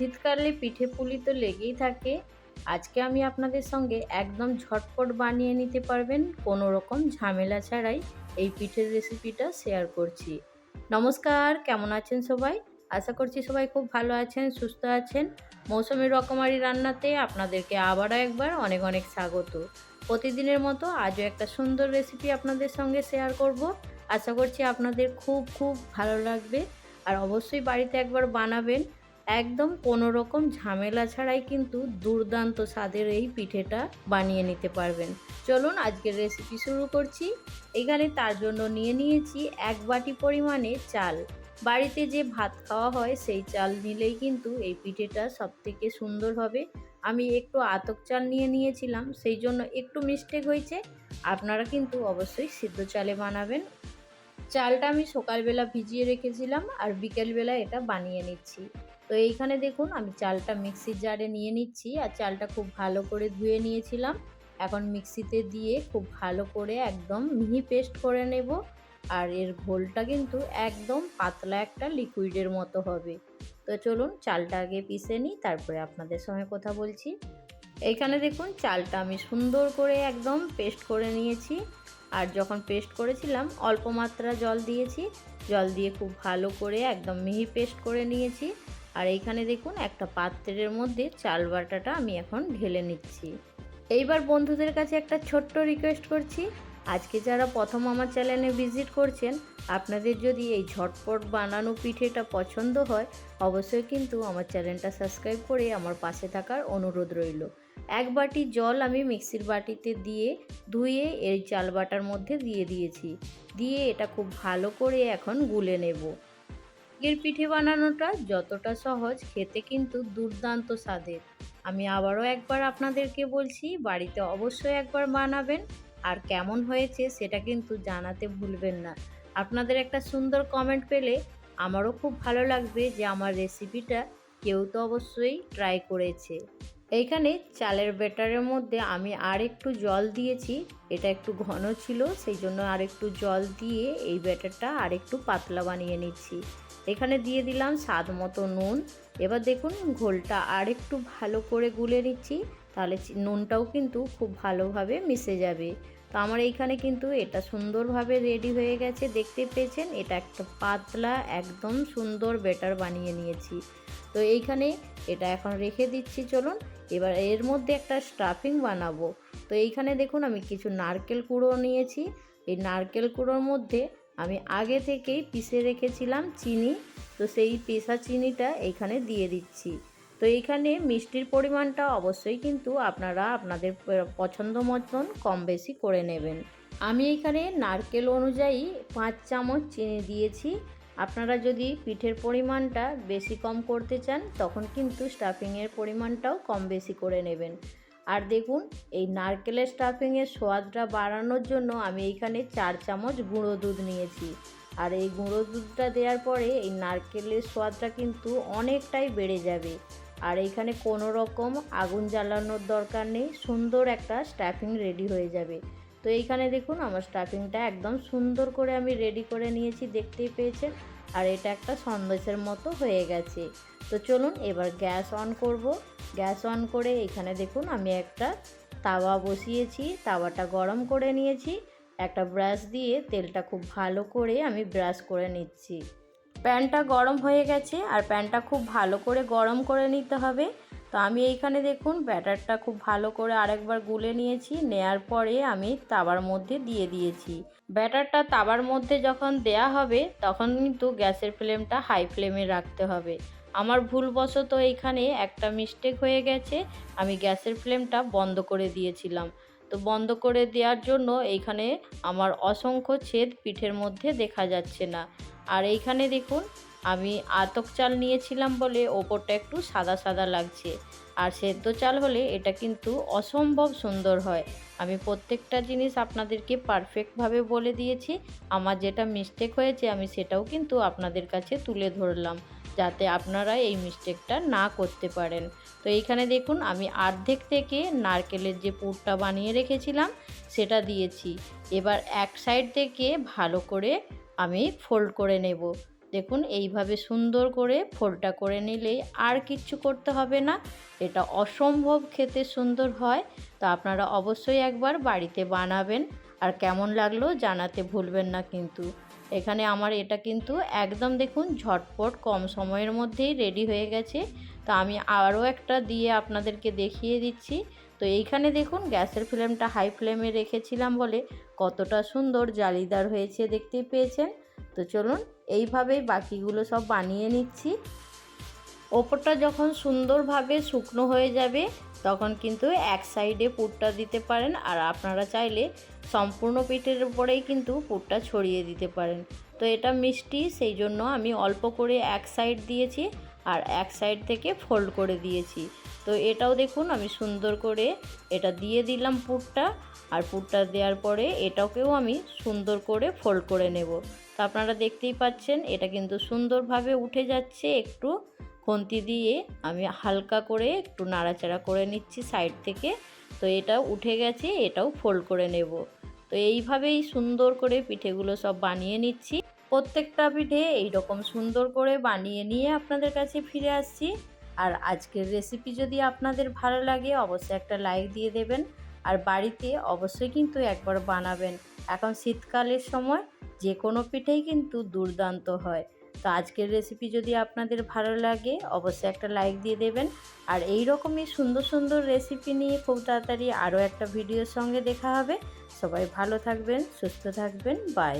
শীতকালে পিঠে পুলি তো লেগেই থাকে। আজকে আমি আপনাদের সঙ্গে একদম ঝটপট বানিয়ে নিতে পারবেন, কোনো রকম ঝামেলা ছাড়াই এই পিঠের রেসিপিটা শেয়ার করছি। নমস্কার, কেমন আছেন সবাই? আশা করছি সবাই খুব ভালো আছেন, সুস্থ আছেন। মৌসুমি রকমারি রান্নাতে আপনাদেরকে আবারও একবার অনেক অনেক স্বাগত। প্রতিদিনের মতো আজও একটা সুন্দর রেসিপি আপনাদের সঙ্গে শেয়ার করব। আশা করছি আপনাদের খুব খুব ভালো লাগবে। আর অবশ্যই বাড়িতে একবার বানাবেন। একদম কোনো রকম ঝামেলা ছাড়াই কিন্তু দুর্দান্ত স্বাদের এই পিঠেটা বানিয়ে নিতে পারবেন। চলুন আজকের রেসিপি শুরু করছি। এখানে তার জন্য নিয়ে নিয়েছি এক বাটি পরিমাণে চাল। বাড়িতে যে ভাত খাওয়া হয় সেই চাল নিলেই কিন্তু এই পিঠেটা সব থেকে সুন্দর হবে। আমি একটু আতক চাল নিয়ে নিয়েছিলাম, সেই জন্য একটু মিস্টেক হয়েছে। আপনারা কিন্তু অবশ্যই সিদ্ধ চালে বানাবেন। চালটা আমি সকালবেলা ভিজিয়ে রেখেছিলাম আর বিকেলবেলা এটা বানিয়ে নিচ্ছি। তো এইখানে দেখুন, আমি চালটা মিক্সির জারে নিয়ে নিচ্ছি আর চালটা খুব ভালো করে ধুয়ে নিয়েছিলাম। এখন মিক্সিতে দিয়ে খুব ভালো করে একদম মিহি পেস্ট করে নেব আর এর ঘোলটা কিন্তু একদম পাতলা একটা লিকুইডের মতো হবে। তো চলুন চালটা আগে পিষে নিই, তারপরে আপনাদের সঙ্গে কথা বলছি। এইখানে দেখুন, চালটা আমি সুন্দর করে একদম পেস্ট করে নিয়েছি আর যখন পেস্ট করেছিলাম, অল্প মাত্রা জল দিয়েছি। জল দিয়ে খুব ভালো করে একদম মিহি পেস্ট করে নিয়েছি। আর এইখানে দেখুন একটা পাত্রের মধ্যে চাল বাটাটা আমি এখন ঢেলে নিচ্ছি। এইবার বন্ধুদের কাছে একটা ছোট্ট রিকোয়েস্ট করছি। আজকে যারা প্রথম আমার চ্যানেলে ভিজিট করছেন, আপনাদের যদি এই ঝটপট বানানো পিঠেটা পছন্দ হয়, অবশ্যই কিন্তু আমার চ্যানেলটা সাবস্ক্রাইব করে আমার পাশে থাকার অনুরোধ রইল। এক বাটি জল আমি মিক্সির বাটিতে দিয়ে ধুয়ে এই চাল বাটার মধ্যে দিয়ে দিয়েছি। দিয়ে এটা খুব ভালো করে এখন গুলে নেব। এর পিঠে বানানোটা যতটা সহজ, খেতে কিন্তু দুর্দান্ত স্বাদের। আমি আবারও একবার আপনাদেরকে বলছি, বাড়িতে অবশ্যই একবার বানাবেন। আর কেমন হয়েছে সেটা কিন্তু জানাতে ভুলবেন না। আপনাদের একটা সুন্দর কমেন্ট পেলে আমারও খুব ভালো লাগবে যে আমার রেসিপিটা কেউ তো অবশ্যই ট্রাই করেছে। এইখানে চালের ব্যাটারের মধ্যে আমি আর একটু জল দিয়েছি। এটা একটু ঘন ছিল সেই জন্য আর একটু জল দিয়ে এই ব্যাটারটা আর একটু পাতলা বানিয়ে নিচ্ছি। এখানে দিয়ে দিলাম স্বাদ মতো নুন। এবার দেখুন ঘোলটা আর একটু ভালো করে গুলে নিচ্ছি, তাহলে নুনটাও কিন্তু খুব ভালোভাবে মিশে যাবে। তো আমার এইখানে কিন্তু এটা সুন্দরভাবে রেডি হয়ে গেছে, দেখতে পেয়েছেন? এটা একটা পাতলা, একদম সুন্দর বেটার বানিয়ে নিয়েছি। তো এইখানে এটা এখন রেখে দিচ্ছি, চলুন। এবার এর মধ্যে একটা স্টাফিং বানাবো। তো এইখানে দেখুন আমি কিছু নারকেল কুড়ো নিয়েছি। এই নারকেল কুড়োর মধ্যে আমি আগে থেকেই পিষে রেখেছিলাম চিনি, তো সেই পেশা চিনিটা এইখানে দিয়ে দিচ্ছি। তো এইখানে মিষ্টির পরিমাণটা অবশ্যই কিন্তু আপনারা আপনাদের পছন্দ মতন কম বেশি করে নেবেন। আমি এখানে নারকেল অনুযায়ী পাঁচ চামচ চিনি দিয়েছি। আপনারা যদি পিঠের পরিমাণটা বেশি কম করতে চান, তখন কিন্তু স্টাফিংয়ের পরিমাণটাও কম বেশি করে নেবেন। আর দেখুন, এই নারকেলের স্টাফিংয়ের স্বাদটা বাড়ানোর জন্য আমি এইখানে চার চামচ গুঁড়ো দুধ নিয়েছি। আর এই গুঁড়ো দুধটা দেওয়ার পরে এই নারকেলের স্বাদটা কিন্তু অনেকটাই বেড়ে যাবে। আর এইখানে কোনো রকম আগুন জ্বালানোর দরকার নেই, সুন্দর একটা স্টাফিং রেডি হয়ে যাবে। তো এইখানে দেখুন, আমার স্টাফিংটা একদম সুন্দর করে আমি রেডি করে নিয়েছি, দেখতেই পেয়েছেন। আর এটা একটা সন্দেশের মতো হয়ে গেছে। তো চলুন, এবার গ্যাস অন করব। গ্যাস অন করে এখানে দেখুন আমি একটা তাওয়া বসিয়েছি, তাওয়াটা গরম করে নিয়েছি, একটা ব্রাশ দিয়ে তেলটা খুব ভালো করে আমি ব্রাশ করে নিচ্ছি। প্যানটা গরম হয়ে গেছে আর প্যানটা খুব ভালো করে গরম করে নিতে হবে। তো আমি এইখানে দেখুন ব্যাটারটা খুব ভালো করে আরেকবার গুলে নিয়েছি, নেয়ার পরে আমি তাবার মধ্যে দিয়ে দিয়েছি। ব্যাটারটা তাবার মধ্যে যখন দেয়া হবে তখন কিন্তু গ্যাসের ফ্লেমটা হাই ফ্লেমে রাখতে হবে। আমার ভুলবশত এইখানে একটা মিস্টেক হয়ে গেছে। আমি গ্যাসের ফ্লেমটা বন্ধ করে দিয়েছিলাম। তো বন্ধ করে দেওয়ার জন্য এইখানে আমার অসংখ্য ছেদ পিঠের মধ্যে দেখা যাচ্ছে না। আর এইখানে দেখুন, আমি আতক চাল নিয়েছিলাম বলে ওপরটা একটু সাদা সাদা লাগছে। আর সেদ্ধ চাল হলে এটা কিন্তু অসম্ভব সুন্দর হয়। আমি প্রত্যেকটা জিনিস আপনাদেরকে পারফেক্টভাবে বলে দিয়েছি। আমার যেটা মিস্টেক হয়েছে, আমি সেটাও কিন্তু আপনাদের কাছে তুলে ধরলাম। যাতে আপনারা এই মিস্টেকটা না করতে পারেন। তো এইখানে দেখুন, আমি অর্ধেক থেকে নারকেলের যে পুরটা বানিয়ে রেখেছিলাম, সেটা দিয়েছি। এবার এক সাইড থেকে ভালো করে আমি ফোল্ড করে নেব। দেখুন, এইভাবে সুন্দর করে ফোলটা করে নিলে আর কিচ্ছু করতে হবে না। এটা অসম্ভব খেতে সুন্দর হয়। তো আপনারা অবশ্যই একবার বাড়িতে বানাবেন। আর কেমন লাগল জানাতে ভুলবেন না কিন্তু। এখানে আমার এটা কিন্তু একদম দেখুন ঝটপট কম সময়ের মধ্যেই রেডি হয়ে গেছে। তো আমি আরও একটা দিয়ে আপনাদেরকে দেখিয়ে দিচ্ছি। তো এইখানে দেখুন গ্যাসের ফ্লেমটা হাই ফ্লেমে রেখেছিলাম বলে কতটা সুন্দর জালিদার হয়েছে দেখতেই পেয়েছেন। তো চলুন এইভাবেই বাকিগুলো সব বানিয়ে নিচ্ছি। ওপরটা যখন সুন্দরভাবে শুকনো হয়ে যাবে, তখন কিন্তু এক সাইডে পুরটা দিতে পারেন। আর আপনারা চাইলে সম্পূর্ণ পিঠের উপরেই কিন্তু পুরটা ছড়িয়ে দিতে পারেন। তো এটা মিষ্টি, সেই জন্য আমি অল্প করে এক সাইড দিয়েছি আর এক সাইড থেকে ফোল্ড করে দিয়েছি। তো এটাও দেখুন, আমি সুন্দর করে এটা দিয়ে দিলাম পুরটা। আর পুরটা দেওয়ার পরে এটাকেও আমি সুন্দর করে ফোল্ড করে নেব। তো আপনারা দেখতেই পাচ্ছেন, এটা কিন্তু সুন্দরভাবে উঠে যাচ্ছে একটু। খুন্তি দিয়ে আমি হালকা করে একটু নাড়াচাড়া করে নিচ্ছি সাইড থেকে। তো এটা উঠে গেছে, এটাও ফোল্ড করে নেব। তো এইভাবেই সুন্দর করে পিঠেগুলো সব বানিয়ে নিচ্ছি। প্রত্যেকটা পিঠে এইরকম সুন্দর করে বানিয়ে নিয়ে আপনাদের কাছে ফিরে আসছি। আর আজকের রেসিপি যদি আপনাদের ভালো লাগে, অবশ্যই একটা লাইক দিয়ে দেবেন। আর বাড়িতে অবশ্যই কিন্তু একবার বানাবেন। এখন শীতকালের সময় যে কোনো পিঠেই কিন্তু দুর্দান্ত হয়। তো আজকের রেসিপি যদি আপনাদের ভালো লাগে, অবশ্যই একটা লাইক দিয়ে দেবেন। আর এই রকমই সুন্দর সুন্দর রেসিপি নিয়ে খুব তাড়াতাড়ি আরও একটা ভিডিওর সঙ্গে দেখা হবে। সবাই ভালো থাকবেন, সুস্থ থাকবেন বাই